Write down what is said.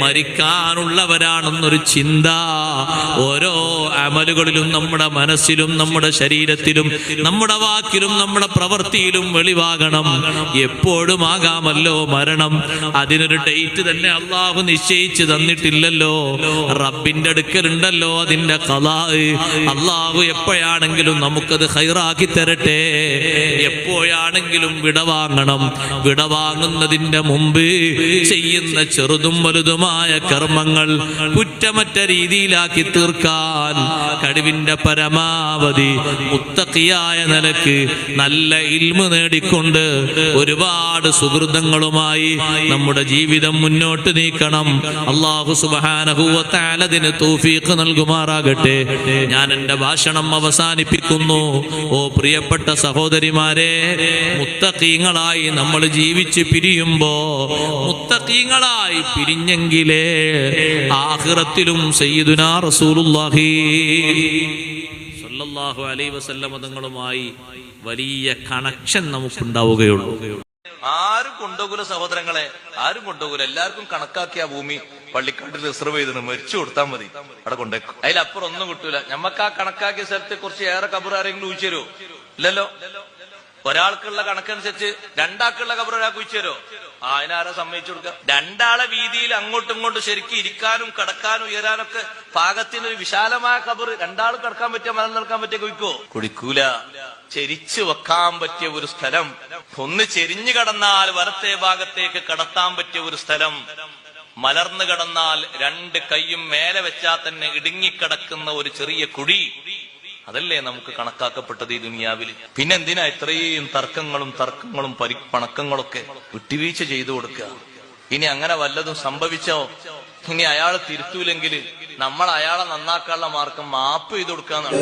മരിക്കാനുള്ളവരാണെന്നൊരു ചിന്ത. ഓരോ അമലുകളിലും നമ്മുടെ മനസ്സിലും നമ്മുടെ ശരീരത്തിലും നമ്മുടെ വാക്കിലും നമ്മുടെ പ്രവൃത്തിയിലും വെളിവാകണം. എപ്പോഴും ആകാമല്ലോ മരണം. അതിനൊരു ഡേറ്റ് തന്നെ അള്ളാഹു നിശ്ചയിച്ചു തന്നിട്ടില്ലല്ലോ. റബ്ബിന്റെ അടുക്കലുണ്ടല്ലോ അതിന്റെ കലാ. അള്ളാഹു എപ്പോഴാണെങ്കിലും നമുക്കത് ഹൈറാക്കി തരട്ടെ. എപ്പോഴാണെങ്കിലും വിടവാങ്ങണം. വിടവാങ്ങുന്നതിന്റെ മുമ്പ് ചെയ്യുന്ന ചെറുതും വലുതുമായ കർമ്മങ്ങൾ കുറ്റമറ്റ രീതിയിലാക്കി തീർക്കാൻ കഴിവിന്റെ പരമാവധി മുത്തക്കിയായ നിലയ്ക്ക് നല്ല ഇൽമു നേടിക്കൊണ്ട് ഒരുപാട് സുഹൃതങ്ങളുമായി നമ്മുടെ ജീവിതം മുന്നോട്ട് നീക്കണം. അള്ളാഹു സുബാനഹുവത്താലതിന് തൗഫീഖ് നൽകുമാറാകട്ടെ. ഞാൻ എന്റെ ഭാഷണം അവസാനിപ്പിക്കുന്നു. ഓ പ്രിയപ്പെട്ട സഹോദരിമാരെ മുത്തക്കീങ്ങളായി നമ്മൾ ജീവിച്ച് പിരിയുമ്പോ മുത്തക്കീങ്ങളായി പിരിഞ്ഞെങ്കിലേ ആഖിറത്തിലും സയ്യിദുനാ റസൂലുള്ളാഹി. സല്ലല്ലാഹു അലൈഹി വസല്ലമ തങ്ങളുമായി വലിയ കണക്ഷൻ നമുക്കുണ്ടാവുകയുള്ളൂ. ആരും കൊണ്ടുപോകൂല സഹോദരങ്ങളെ ആരും കൊണ്ടുപോകൂല. എല്ലാവർക്കും കണക്കാക്കിയ ഭൂമി പള്ളിക്കാട്ടിൽ റിസർവ് ചെയ്തിട്ട് മരിച്ചു കൊടുത്താൽ മതി. അവിടെ കൊണ്ടേക്കും. അതിലപ്പുറം ഒന്നും കിട്ടൂല. ഞമ്മക്ക് ആ കണക്കാക്കിയ സ്ഥലത്തെ കുറിച്ച് ഏറെ കബർ ആരെങ്കിലും തരുമോ ഇല്ലല്ലോ? ഒരാൾക്കുള്ള കണക്കനുസരിച്ച് രണ്ടാൾക്കുള്ള കബർ ഒരാൾക്ക് തരുമോ? ആ അതിനാരെ സമ്മതിച്ചു കൊടുക്കുക? രണ്ടാളെ വീതിയിൽ അങ്ങോട്ടും ഇങ്ങോട്ടും ശരിക്കും ഇരിക്കാനും കിടക്കാനും ഉയരാനൊക്കെ പാകത്തിനൊരു വിശാലമായ കബർ രണ്ടാൾ കിടക്കാൻ പറ്റിയ മരം നിൽക്കാൻ പറ്റിയ കുഴിക്കോ? കുടിക്കൂല. ചെരിച്ചു വെക്കാൻ പറ്റിയ ഒരു സ്ഥലം. ഒന്ന് ചെരിഞ്ഞു കടന്നാൽ വലത്തെ ഭാഗത്തേക്ക് കടത്താൻ പറ്റിയ ഒരു സ്ഥലം. മലർന്നു കിടന്നാൽ രണ്ട് കൈയും മേലെ വെച്ചാൽ തന്നെ ഇടുങ്ങിക്കിടക്കുന്ന ഒരു ചെറിയ കുഴി. അതല്ലേ നമുക്ക് കണക്കാക്കപ്പെട്ടത് ഈ ദുനിയാവിൽ പിന്നെന്തിനാ ഇത്രയും തർക്കങ്ങളും തർക്കങ്ങളും പരി പണക്കങ്ങളൊക്കെ വിട്ടുവീഴ്ച ചെയ്തു കൊടുക്കുക ഇനി അങ്ങനെ വല്ലതും സംഭവിച്ചോ? ഇനി അയാൾ തിരുത്തൂലെങ്കിൽ നമ്മൾ അയാളെ നന്നാക്കാനുള്ള മാർഗം മാപ്പ് ചെയ്തു കൊടുക്കാന്നാണ്.